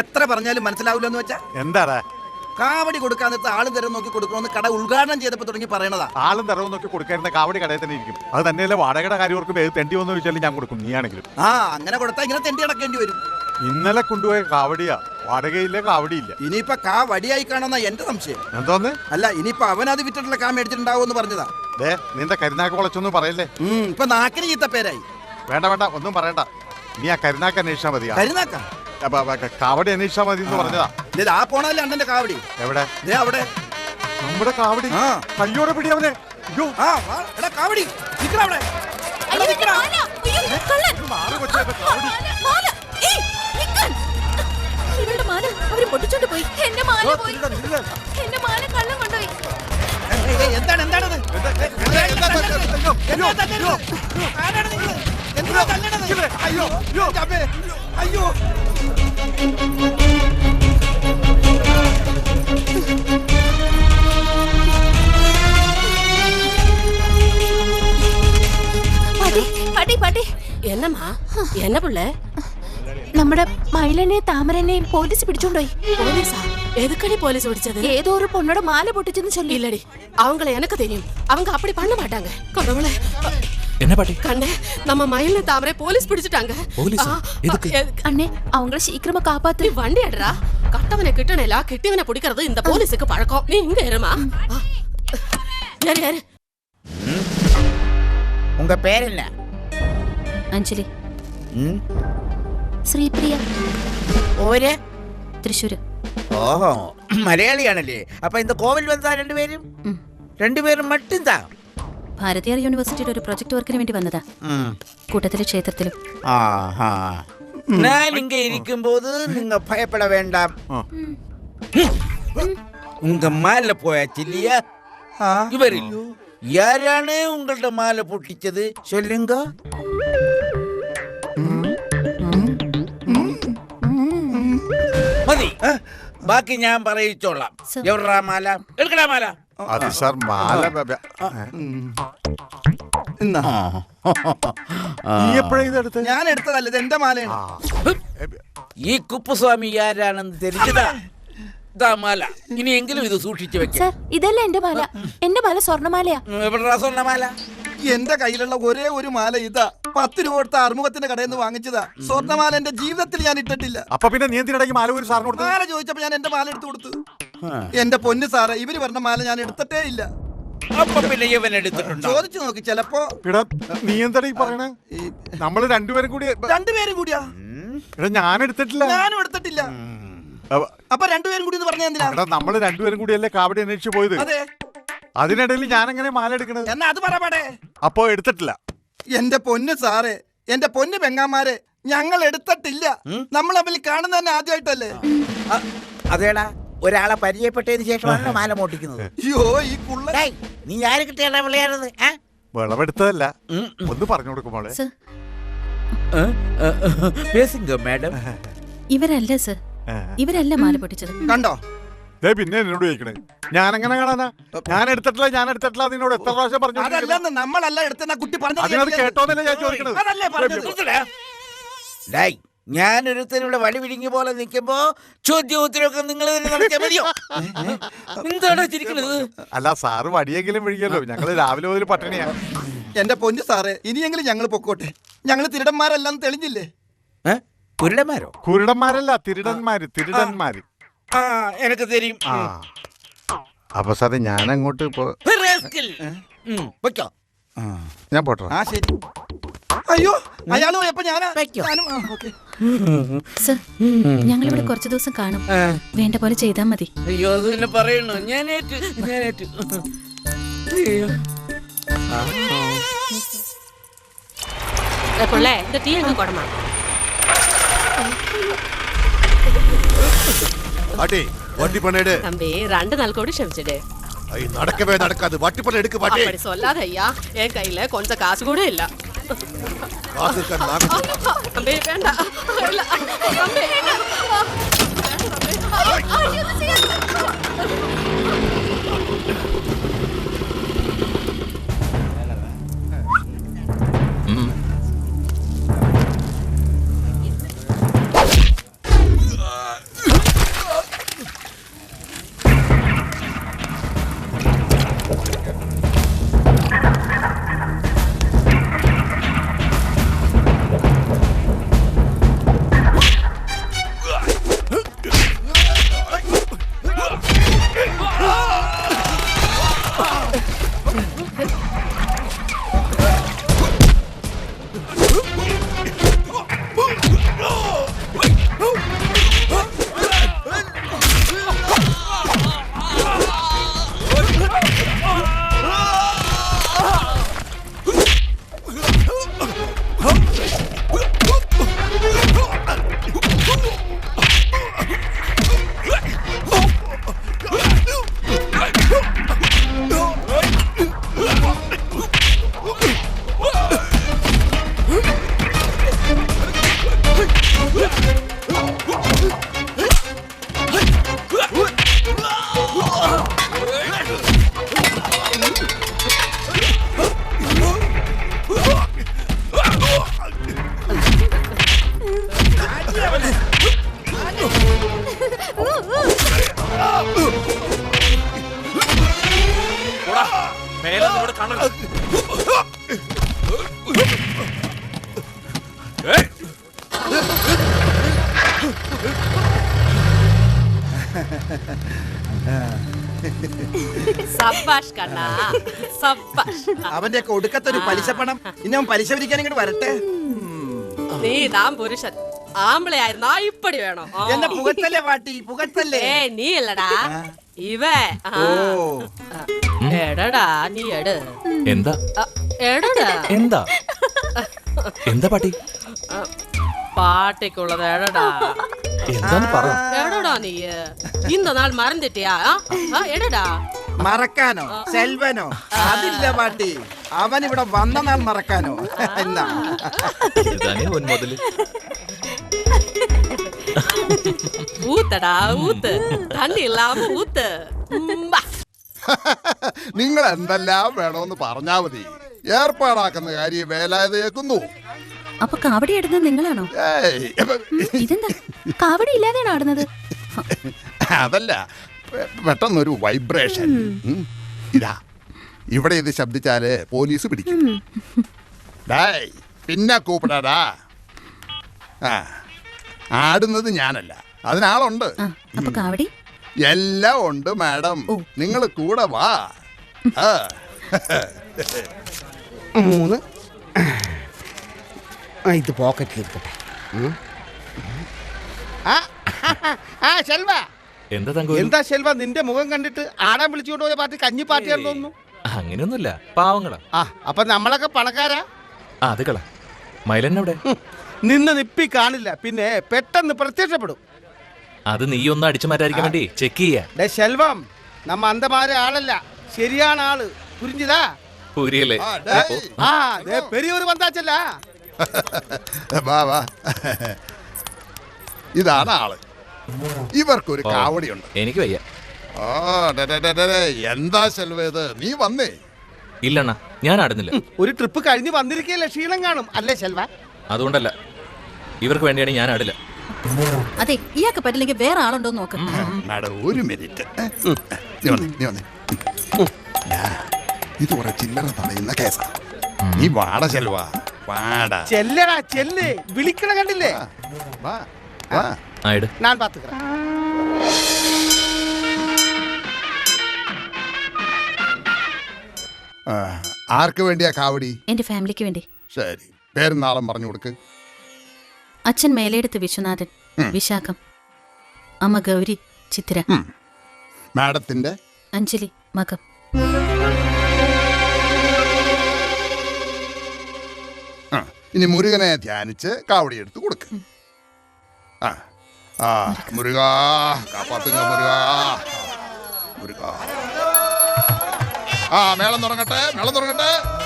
എത്ര പറഞ്ഞാലും മനസ്സിലാവില്ല എന്ന് വെച്ചാ? എന്താടാ? കാവടി കൊടുക്കാൻ നേരത്തെ ആളും തരം നോക്കി കൊടുക്കണമെന്ന് കട ഉദ്ഘാടനം ചെയ്തപ്പോ തുടങ്ങി പറയണതാ. ആളും തരവും നോക്കി കൊടുക്കായിരുന്ന കാവടി കടയിൽ തന്നെ ഇരിക്കും. അത് തന്നെയല്ലേ വാടകയുടെ കാര്യം ഓർക്കും ഏത് തെണ്ടി വന്നു ചോദിച്ചാലും ഞാൻ കൊടുക്കും നീ ആണെങ്കിലും ആ അങ്ങനെ കൊടുത്താൽ ഇങ്ങനെ തെണ്ടി അടക്കേണ്ടി വരും. ഇന്നലെ കൊണ്ടുപോയ കാവടിയാ. വാടകയില്ല കാവടിയില്ല. ഇനിയിപ്പൊ കാ വടിയായി കാണുന്ന എന്റെ സംശയം. എന്തോന്ന്? അല്ല ഇനിയിപ്പൊ അവനത് വിറ്റിട്ടുള്ള കാ മേടിച്ചിട്ടുണ്ടാവും എന്ന് പറഞ്ഞതാ. ദേ നിന്റെ കരുനാക്ക് വളച്ചൊന്നും പറയല്ലേ? ഇപ്പൊ നാക്കിന് ചീത്ത പേരായി വേണ്ട വേണ്ട ഒന്നും പറയണ്ട. നീ ആ കരുനാക്ക് അന്വേഷിച്ചാ മതിയാ. കരുനാക്കാ? കാവടി അന്വേഷിച്ചാ മതി എന്ന് പറഞ്ഞതാ ഇത് ആ പോണല്ലേ അണ്ണന്റെ കാവടി എവിടെ ദേ അവിടെ നമ്മുടെ കാവടി ആ. കയ്യോടെ പിടി അവനെ അയ്യോ ആ വാ, എടാ കാവടി നിക്കടാ അവിടെ അയ്യോ, എന്റെ മാല! അയ്യോ, കള്ളൻ! മാറ് കൊച്ചേ, ഇത് കാവടി. മാല! അവർ പൊട്ടിച്ചോണ്ട് പോയി എന്റെ മാല പോയി എന്റെ മാല കള്ളം കൊണ്ടുപോയി ഏയ്, ഏയ്, എന്താണ് എന്താണത് എന്താ, എന്താ, എന്താ, എന്താ തല്ലണത്? ആരാണ് നിങ്ങൾ? എന്തിനാ തല്ലണത്? അയ്യോ അയ്യോ അയ്യോ പടി പടി പടി என்னம்மா என்ன புள்ள നമ്മുടെ മൈലനെയും താമരനെയും പോലീസ് പിടിച്ചോണ്ടോയി போலீஸா எதுக்கடி போலீஸ் பிடிச்சது ഏതോ ഒരു പൊണ്ണോട് മാല പൊട്ടിച്ചെന്ന് ചൊല്ലി இல்லடி அவங்கள எனக்கு தெரியும் அவங்க அப்படி பண்ண மாட்டாங்க கடவுளே என்ன பாட்டி? கண்ணே நம்ம மயில தாமரை போலீஸ் பிடிச்சிட்டாங்க. போலீஸ்? எதுக்கு? அண்ணே அவங்கள சீக்கிரமா காப்பாத்து. வண்டி அடரா கட்டவனை கிட்டனலா கிட்டவனை பிடிக்கிறது இந்த போலீஸுக்கு பழக்கம். நீ இங்க இருமா. யாரு யாரு உங்க பேர் என்ன? அஞ்சலி. ശ്രീപ്രിയ ഓര് തൃശ്ശൂര് ഓഹോ മലയാളിയാണല്ലേ അപ്പൊ ഇന്ന് കോവിൽ വന്നാ രണ്ടുപേരും രണ്ടുപേരും മട്ടും താ ഭാരതീയർ യൂണിവേഴ്സിറ്റിയുടെ ഒരു പ്രൊജക്ട് വർക്കിന് വേണ്ടി വന്നതാ കൂട്ടത്തിലെ ക്ഷേത്രത്തിലും ஆஹா நான் இங்க இருக்கும்போது நீங்க பயப்பட வேண்டாம் ஆ. உங்க மாலை போயாச்சு இல்லையா இவர் யாரானே உங்கள்ட்ட மாலை பொட்டிச்சது சொல்லுங்க മതി ബാക്കി ഞാൻ പറയിച്ചോളാം സർ. എവിടാ മാല എടുക്കടാ മാല അത് സാർ മാല എന്നാ നീ എപ്പോഴാ ഇതെടുത്ത് ഞാൻ എടുത്തതല്ല ഇത് എന്റെ മാലയാണ്. ഈ കുപ്പുസ്വാമി ആരാണെന്ന് தெரிஞ்சதா ഇതാ മാല. ഇനിയെങ്കിലും ഇത് സൂക്ഷിച്ചു വെക്കാം. ഇതല്ല എന്റെ മാല. എന്റെ മാല സ്വർണമാലയാ. എവിടെടാ സ്വർണമാല? എന്റെ കയ്യിലുള്ള ഒരേ ഒരു മാല ഇതാ. പത്ത് രൂപ കൊടുത്ത അറുമുഖത്തിന്റെ കടയിൽ നിന്ന് വാങ്ങിച്ചതാ. സ്വർണമാല എന്റെ ജീവിതത്തിൽ ഞാൻ ഇട്ടിട്ടില്ല. അപ്പൊ പിന്നെ നീ എന്തിനിടയ്ക്ക് മാല ഒരു സാറിന് കൊടുത്തു മാല ചോദിച്ചപ്പോ ഞാൻ എന്റെ മാല എടുത്തു കൊടുത്തു. എന്റെ പൊന്ന് സാറേ ഇവർ പറഞ്ഞ മാല ഞാൻ എടുത്തിട്ടേ ഇല്ല. അപ്പൊ പിന്നെ ഇവൻ എടുത്തിട്ടുണ്ടോ? ചോദിച്ചു നോക്കി ചെലപ്പോ. എടാ നീ എന്താടാ ഈ പറയണേ? നമ്മൾ രണ്ടുപേരും കൂടി രണ്ടുപേരും കൂടിയാ. എടാ ഞാൻ എടുത്തിട്ടില്ല. ഞാനും എടുത്തിട്ടില്ല. അപ്പൊ രണ്ടുപേരും കൂടി എന്ന് പറഞ്ഞ എന്തിനാ? എടാ നമ്മൾ രണ്ടുപേരും കൂടിയല്ലേ കാവടി അന്വേഷിച്ച് പോയത്? അതെ. അതിനിടയിൽ ഞാൻ എങ്ങനെ മാല എടുക്കണത് എന്നാ അത് പറ പാടേ അപ്പോ എടുത്തിട്ടില്ല എന്റെ പൊന്ന് സാറേ എന്റെ പൊന്ന് പെങ്ങാമാരെ ഞങ്ങൾ എടുത്തിട്ടില്ല നമ്മൾ അവൽ കാണുന്ന തന്നെ ആദ്യമായിട്ടല്ലേ അതേടാ ഒരാളെ പരിചയപ്പെട്ടതിന് ശേഷമാണ് മാല മോട്ടിക്കുന്നത് അയ്യോ ഈ കുള്ള ഡേയ്, നീ ആര് കിട്ടിയാടാ വിളയാറത്? വിളവെടുത്തതല്ല. ഒന്ന് പറഞ്ഞു കൊടുക്കും മോളെ മാഡം ഇവരല്ല സർ ഇവരല്ല മാല പൊട്ടിച്ചത് കണ്ടോ ദേ പിന്നെ എന്നോട് ചോദിക്കണേ. ഞാൻ കാണാനാ? ഞാൻ എടുത്തിട്ടില്ല ഞാൻ എടുത്തിട്ടില്ല നിന്നോട് എത്ര പ്രാവശ്യം പറഞ്ഞു അതല്ലെന്ന് നമ്മളല്ല എടുത്തെന്ന കുട്ടി അതിനത് കേട്ടോന്നല്ലേ ഞാൻ ചോദിക്കണത്? ഞാൻ ഞാനൊരുത്തരുടെ വഴി വിഴുങ്ങി പോലെ നിൽക്കുമ്പോ ചോദ്യം ഉത്തരവൊക്കെ നിങ്ങൾ തന്നെ നടത്തിയാ മതിയോ? എന്താണ് ചിരിക്കുന്നത് അല്ല സാറ് വടിയെങ്കിലും വിഴിക്കല്ലോ ഞങ്ങൾ രാവിലെ മുതൽ പട്ടിണിയാ. എന്റെ പൊന്ന് സാറേ ഇനിയെങ്കിലും ഞങ്ങൾ പൊക്കോട്ടെ. ഞങ്ങൾ തിരുടന്മാരെല്ലാം തെളിഞ്ഞില്ലേ? കുരുടന്മാരോ? കുരുടന്മാരല്ല തിരുടന്മാര് തിരുടന്മാര്. ആ എനിക്ക് തരും. അപ്പൊ സാറേ ഞാൻ അങ്ങോട്ട് പോ ഞാൻ പോട്ടെ ആ ശരി. അയ്യോ അയാൾ പോയപ്പോ ഞാനാ വെക്കോ. ഞാനും ആ, ഓക്കേ. കുറച്ച് ദിവസം കാണും. വേണ്ട പോലെ ചെയ്താൽ മതി. അയ്യോ അത് പിന്നെ പറയണു ഞാനേറ്റ് ഞാനേറ്റ്. അയ്യോ. ഏ, ഇത് കൊടമാ பாட்டி வட்டி பண்ணிடு தம்பி ரெண்டு நாள் கூட ஷமிச்சிடு ஐய் நடக்கவே நடக்காது வட்டி பண்ண எடுக்க பாட்டி அப்படி சொல்லாத ஐயா என் கையில கொஞ்சம் காசு கூட இல்ல காசு இருக்கா தம்பி வேண்டாம் இல்ல தம்பி வேண்டாம் കണ്ണാ. സബ്ബാഷ് അവന്റെ ഒക്കെ ഒടുക്കത്തൊരു പലിശ പണം. ഇനി അവൻ പലിശ പിരിക്കാൻ ഇങ്ങോട്ട് വരട്ടെ? നീ താൻ പുരുഷൻ. ആമ്പിളയായിരുന്നോ ഇപ്പടി വേണോ. എന്റെ പുകത്തല്ലേ പാട്ടി? പുകത്തല്ലേ? ഏ നീ അല്ലടാ. ഇവ എടടാ നീ എട്. എന്താ? എടടാ. എന്താ? എന്താ പാട്ടി? പാട്ടിക്കുള്ളത് എടടാ. എന്താണ് പറ. എടടാ നീ. ഇന്ന നാൾ മറന്നിട്ടിയാ? എടടാ. മറക്കാനോ? സെൽവനോ? അതില്ല പാട്ടി. അവൻ ഇവിടെ വന്ന നാൾ മറക്കാനോ? എന്നാ. ஊத்தடா ஊத்து தண்ணி இல்லாம ஊத்து ഉമ്മ. നിങ്ങൾ എന്തെല്ലാം വേണമെന്ന് പറഞ്ഞാ മതി ഏർപ്പാടാക്കുന്ന കാര്യം വേലായത് കേൾക്കുന്നു അപ്പൊ കാവടി ഇടുന്നത് നിങ്ങളാണോ ഏയ് ഇപ്പൊ ഇതെന്താ കാവടി ഇല്ലാതെയാണ് ആടുന്നത് അതല്ല പെ- പെട്ടെന്നൊരു വൈബ്രേഷൻ ഉം. ഇതാ ഇവിടെ ഇത് ശബ്ദിച്ചാല് പോലീസ് പിടിക്കും ഡേയ് പിന്നെ കൂപ്പിടാടാ ആ ആടുന്നത് ഞാനല്ല. അതിനാളുണ്ട്. ആ അപ്പൊ കാവടി? എല്ലാം ഉണ്ട് മാഡം. നിങ്ങൾ കൂടെ വാ. ആ. മൂന്ന്. ആ, ഇത് പോക്കറ്റിൽ ഇരിക്കട്ടെ. ഉം. ആ, ആ ശെൽവ. എന്താ തങ്കു? എന്താ ശെൽവ നിന്റെ മുഖം കണ്ടിട്ട് ആടാൻ വിളിച്ചുകൊണ്ട് പോയ പാർട്ടി കഞ്ഞി പാർട്ടിയാണെന്ന് തോന്നുന്നു? അങ്ങനെയൊന്നുമില്ല. പാവങ്ങളാ. ആ അപ്പൊ നമ്മളൊക്കെ പണക്കാരാ? ആ അത് കള. ഹും, നിന്ന് നിപ്പി കാണില്ല. പിന്നെ പെട്ടെന്ന് പ്രത്യക്ഷപ്പെടും. അത് നീ ഒന്ന് അടിച്ചു മാറ്റാതിരിക്കാൻ വേണ്ടി ചെക്ക് ചെയ്യാ. ശെൽവം നമ്മ അന്തമാരെ ആളല്ല. ശരിയാണ് ആൾ. പുരിഞ്ഞതാ. പുരിയല്ലേ? ആ, ദേ പെരിയൊരു വന്നാച്ചല്ല. വാ വാ. ഇതാണ് ആൾ. ഇവർക്കൊരു കാവടിയുണ്ട്. എനിക്ക് വയ്യ. ആ ഡേ, ഡേ, ഡേ, ഡേ, ഡേ, എന്താ ചെലവേത് നീ വന്നേ. ഇല്ലണ്ണ ഞാൻ ആടുന്നില്ല. ഒരു ട്രിപ്പ് കഴിഞ്ഞ് വന്നിരിക്കല്ലേ ക്ഷീണം കാണും. അല്ലേ ശെൽവ? അതുകൊണ്ടല്ല. ഇവർക്ക് വേണ്ടിയാണ് ഞാൻ ആടില്ല അതെ ഇയാൾക്ക് പറ്റില്ലെങ്കിൽ വേറെ ആളുണ്ടോ നോക്ക്. ഒരു മിനിറ്റ്. ഇത് ചില്ലറ തടയുന്ന കേസാ. നീ വാട ചെല്ലടാ വിളിക്കണ കണ്ടില്ലേ? വാ ഞാൻ ആർക്ക് വേണ്ടിയാ കാവടി? എന്റെ ഫാമിലിക്ക് വേണ്ടി. ശരി. പേരും നാളെ പറഞ്ഞു കൊടുക്ക്. അച്ഛൻ മേലെടുത്ത് വിശ്വനാഥൻ വിശാഖം അമ്മ ഗൗരി ചിത്ര മാഡത്തിന്റെ? അഞ്ജലി മകം. ആ, ഇനി മുരുകനെ ധ്യാനിച്ച് കാവടി എടുത്ത് കൊടുക്ക്. ആ ആ മുരുക കാപ്പാത്തുക മുരുക. മുരുക. ആ മേളം തുടങ്ങട്ടെ മേളം തുടങ്ങട്ടെ.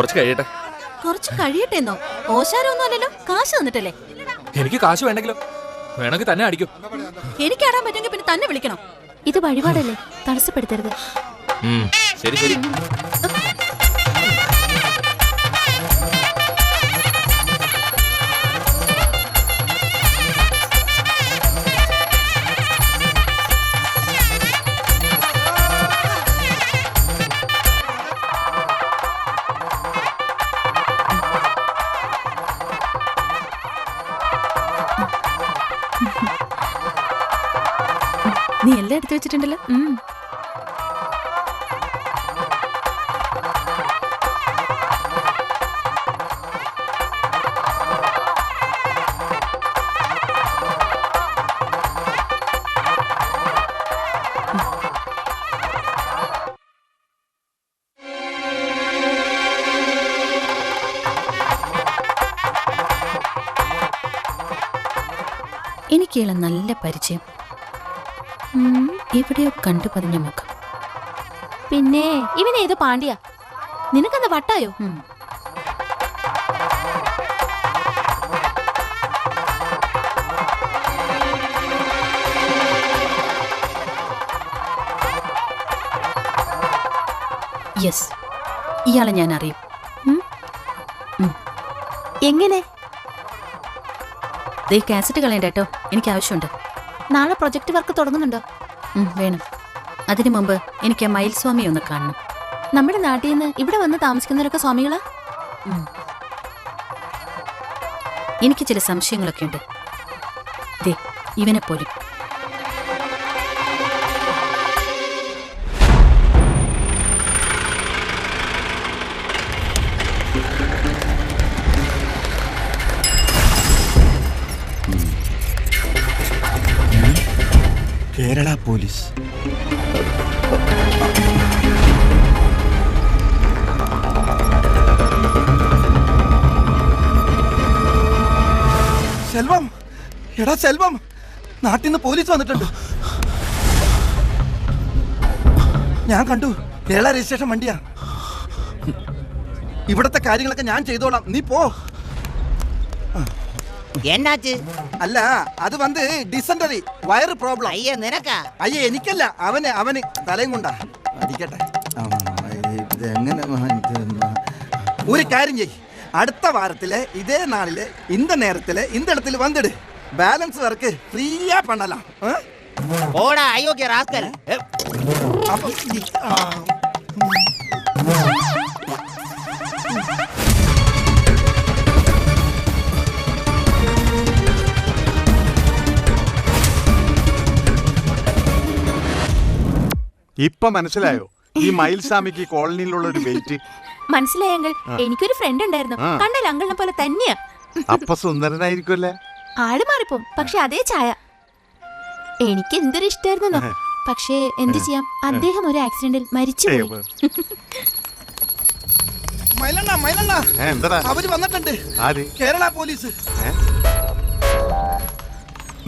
കുറച്ച് കഴിയട്ടെ. കുറച്ച് കഴിയട്ടെ എന്നോ ഓശാരമൊന്നും അല്ലല്ലോ. കാശ് തന്നിട്ടല്ലേ? എനിക്ക് കാശ് വേണ്ടെങ്കിലോ? വേണമെങ്കിൽ തന്നെ അടിക്കും. എനിക്ക് ആടാൻ പറ്റുമെങ്കിൽ പിന്നെ തന്നെ വിളിക്കണം. ഇത് വഴിപാടല്ലേ? തടസ്സപ്പെടുത്തരുത്. ഉം, ശരി ശരി. നീ എല്ലാം എടുത്തു വെച്ചിട്ടുണ്ടല്ലോ. എനിക്കിള നല്ല പരിചയം. എവിടെയോ കണ്ടു പതിഞ്ഞ മുഖം. പിന്നെ ഇവൻ ഏത് പാണ്ഡ്യ. നിനക്കന്ന് വട്ടായോ? യെസ് ഇയാളെ ഞാൻ അറിയും. എങ്ങനെ? ദേ കാസറ്റ് കളയണ്ട കേട്ടോ. എനിക്ക് ആവശ്യമുണ്ട്. നാളെ പ്രൊജക്ട് വർക്ക് തുടങ്ങുന്നുണ്ടോ? വേണം. അതിനു മുമ്പ് എനിക്ക് ആ മയിൽ സ്വാമി ഒന്ന് കാണണം. നമ്മുടെ നാട്ടിൽ നിന്ന് ഇവിടെ വന്ന് താമസിക്കുന്നവരൊക്കെ സ്വാമികളാ? എനിക്ക് ചില സംശയങ്ങളൊക്കെ ഉണ്ട്. ഇവനെ പോലും കേരള പോലീസ്. സെൽവം. എടാ സെൽവം നാട്ടിൽ നിന്ന് പോലീസ് വന്നിട്ടുണ്ട്. ഞാൻ കണ്ടു കേരള രജിസ്ട്രേഷൻ വണ്ടിയാ. ഇവിടത്തെ കാര്യങ്ങളൊക്കെ ഞാൻ ചെയ്തോളാം. നീ പോ. എന്നാച്ച് അല്ല അത് വന്ന് ഡിസെൻറ്ററി വയറ് പ്രോബ്ലം അയ്യ നിനക്കാ അയ്യേ എനിക്കല്ല അവന് അവന് തലയും കൊണ്ടാ അടിക്കട്ടെ ആ, ഇത് എങ്ങനെ ആ, ഇത് ആ. ഒരു കാര്യം ചെയ് അടുത്ത വാരത്തില് ഇതേ നാളില് இந்த നേരത്തില് இந்த இடத்துல வந்துடு ബാലൻസ് വർക്ക് ഫ്രീയാ பண்ணலாம் ആ? ഓടാ അയോഗ്യ റാസ്കൽ അപ്പൊ ഈ- ആ. ഇപ്പൊ മനസ്സിലായോ? ഈ മയിൽസ്വാമിക്ക് ഈ കോളനിയിലുള്ള ഒരു വെയിറ്റ്. മനസ്സിലായെങ്കിൽ എനിക്കൊരു ഫ്രണ്ട് ഉണ്ടായിരുന്നു. കണ്ടല്ല കണ്ടാൽ അങ്കിളിനെ പോലെ തന്നെയാ. അപ്പൊ സുന്ദരനായിരിക്കുമല്ലേ ആൾ മാറിപ്പോം പക്ഷെ അതേ ചായ. എനിക്ക് എന്തൊരു ഇഷ്ടായിരുന്നോ? പക്ഷേ എന്ത് ചെയ്യാം? അദ്ദേഹം ഒരു ആക്സിഡന്റിൽ മരിച്ചു ഏയ്, മൈലണ്ണ അവർ വന്നിട്ടുണ്ട്. ആര്? കേരള പോലീസ്.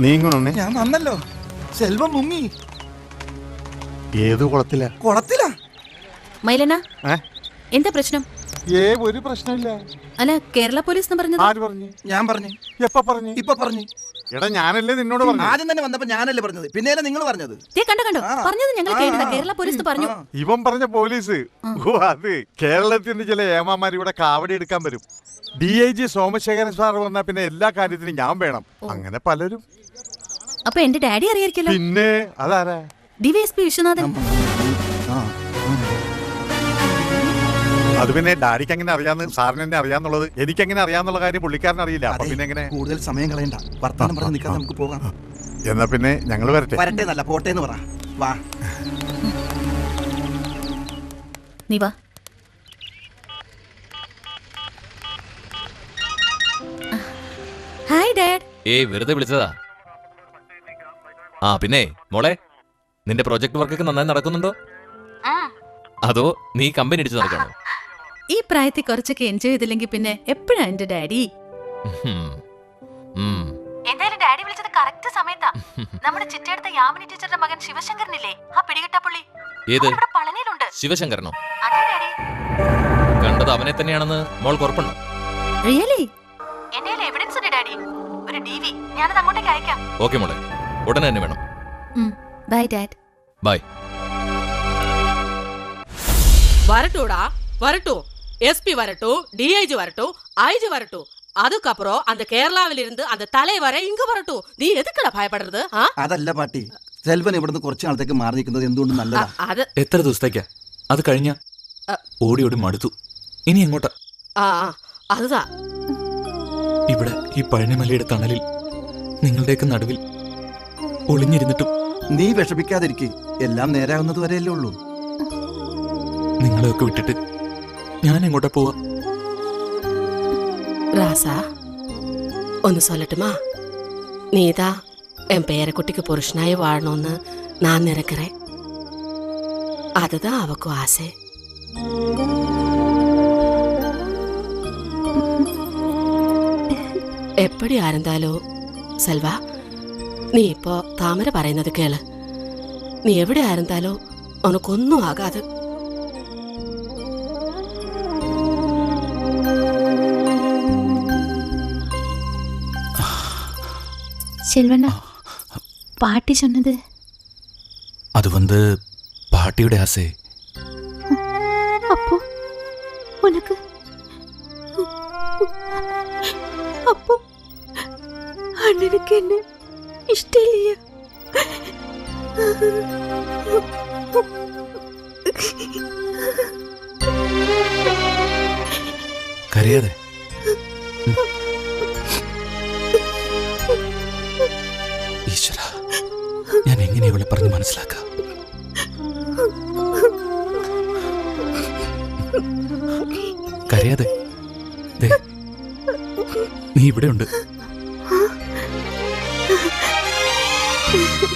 നീങ്ങണേ ഞാൻ വന്നല്ലോ. സെൽവം മുങ്ങി. ഏത് കുളത്തില? കുളത്തിലാ? മൈലന എന്താ പ്രശ്നം? ഏ ഒരു പ്രശ്നമില്ല. അല്ല കേരള പോലീസ് എന്ന് പറഞ്ഞത്? ആര് പറഞ്ഞു? ഞാൻ പറഞ്ഞു. എപ്പ പറഞ്ഞു? ഇപ്പൊ പറഞ്ഞു. എടാ ഞാനല്ലേ നിന്നോട് പറഞ്ഞു? ആദ്യം തന്നെ വന്നപ്പോ ഞാനല്ലേ പറഞ്ഞത്. നിങ്ങൾ പറഞ്ഞത്. കണ്ടോ കണ്ടോ? ആ. പറഞ്ഞത് ഞങ്ങൾ കേട്ടതാ. കേരള പോലീസ് പറഞ്ഞു. ഇവൻ പറഞ്ഞ പോലീസ്. ഓ അത് കേരളത്തിൽ നിന്ന് ചില ഏമാമാർ ഇവിടെ കാവടി എടുക്കാൻ വരും. D I G Somasekharan sir വന്നാ പിന്നെ എല്ലാ കാര്യത്തിനും ഞാൻ വേണം. അങ്ങനെ പലരും. അപ്പൊ എന്റെ ഡാഡി അറിയായിരിക്കല്ലോ പിന്നെ അതാരാ? ഡിവൈഎസ്പി വിശ്വനാഥൻ. അത് പിന്നെ ഡാഡിക്ക് എങ്ങനെ അറിയാന്ന് സാറിന് എന്നെ അറിയാന്നുള്ളത് എനിക്ക് എങ്ങനെ അറിയാന്നുള്ള കാര്യം പുള്ളിക്കാരൻ അറിയില്ല. അപ്പൊ പിന്നെ എങ്ങനെ? കൂടുതൽ സമയം കളയണ്ട. വർത്താനം പറഞ്ഞ് നിൽക്കാൻ നമുക്ക് പോകാം. എന്നാ പിന്നെ ഞങ്ങൾ വരട്ടെ. വരട്ടെ എന്നല്ല പോട്ടെ എന്ന് പറ. വാ. നീ വാ. Hi dad. ഏയ് വെറുതെ വിളിച്ചതാ. ആ പിന്നെ മോളെ. നിന്റെ പ്രോജക്ട് വർക്കൊക്കെ നന്നായി നടക്കുന്നുണ്ടോ? അതോ നീ കമ്പനി അടിച്ചു നടക്കണോ? ഈ പ്രായത്തിൽ കുറച്ചൊക്കെ എൻജോയ് ചെയ്തില്ലെങ്കിൽ പിന്നെ എപ്പോഴാണ് എന്റെ ഡാഡി. എന്തായാലും ഡാഡി വിളിച്ചത് കറക്റ്റ് സമയത്താ. നമ്മുടെ ചിറ്റടുത്ത യാമിനി ടീച്ചറുടെ മകൻ ശിവശങ്കരനില്ലേ? ആ പിടികിട്ടപ്പുള്ളി ഏത്? ഇവിടെ പളനിയിലുണ്ട്. ശിവശങ്കരനോ? അതെ ഡാഡി. കണ്ടത് അവനെ തന്നെയാണെന്ന് മോൾ ഉറപ്പുണ്ടോ? റിയലി എന്റെ എവിഡൻസ് ഉണ്ട് ഡാഡി? ഒരു ഡിവി ഞാനത് അങ്ങോട്ടേക്ക് അയക്കാം. ഓക്കെ മോളെ. ഉടനെ തന്നെ വേണം. ബൈ ഡാഡ് ബൈ வரட்டும்டா வரட்டும் எஸ்பி வரட்டும் டிஐஜி வரட்டும் ஐஜி வரட்டும் அதுக்கப்புறம் அந்த கேரளாவில இருந்து அந்த தலைவரை இங்க வரட்டும் நீ எதுக்குடா பயப்படுறது ஆ? അതല്ല പാട്ടി സെൽവൻ ഇവിടുന്ന് കുറച്ച് നാളത്തേക്ക് മാറി നിൽക്കുന്നത് എന്തുകൊണ്ട് നല്ലതാ அ- அது എത്ര ദിവസത്തേക്കാ അത് കഴിഞ്ഞ അ. ഓടി ഓടി മടുത്തു ഇനി എങ്ങോട്ടാ ஆ, ஆ, அதுதான் ഇവിടെ ഈ പഴനിമലയുടെ തണലിൽ നിങ്ങളുടെയൊക്കെ നടുവിൽ ഒളിഞ്ഞിരുന്നിട്ടും നീ വിഷമിക്കാതിരിക്കെ എല്ലാം നേരാകുന്നത് വരെയല്ലേ ഉള്ളൂ നിങ്ങളെയൊക്കെ വിട്ടിട്ട് ഞാൻ എങ്ങോട്ടാ പോവാ ராசா ஒன்று சொல்லட்டுமா நீதான் என் பேரக்குட்டிக்கு புருஷனாய் வாழணும்னு நான் நினைக்கிறேன் அதுதான் அவக்கும் ஆசை எப்படியா இருந்தாலும் செல்வா നീ ഇപ്പോ താമര പറയുന്നത് കേള് നീ എവിടെ ആയിരുന്നാലോ ഉനക്കൊന്നും ആകാതെ செல்வண்ணா பாட்டி சொன்னது அது வந்து பாட்டியோட ஆசை அப்போ உனக்கு அப்போ அண்ணனுக்கு என்ன İşteliyor. കരയാതെ. ഈശ്വര ഞാൻ എങ്ങനെ ഇവളെ പറഞ്ഞ് മനസ്സിലാക്കാം? കരയാതെ. നീ ഇവിടെയുണ്ട്. Thank you.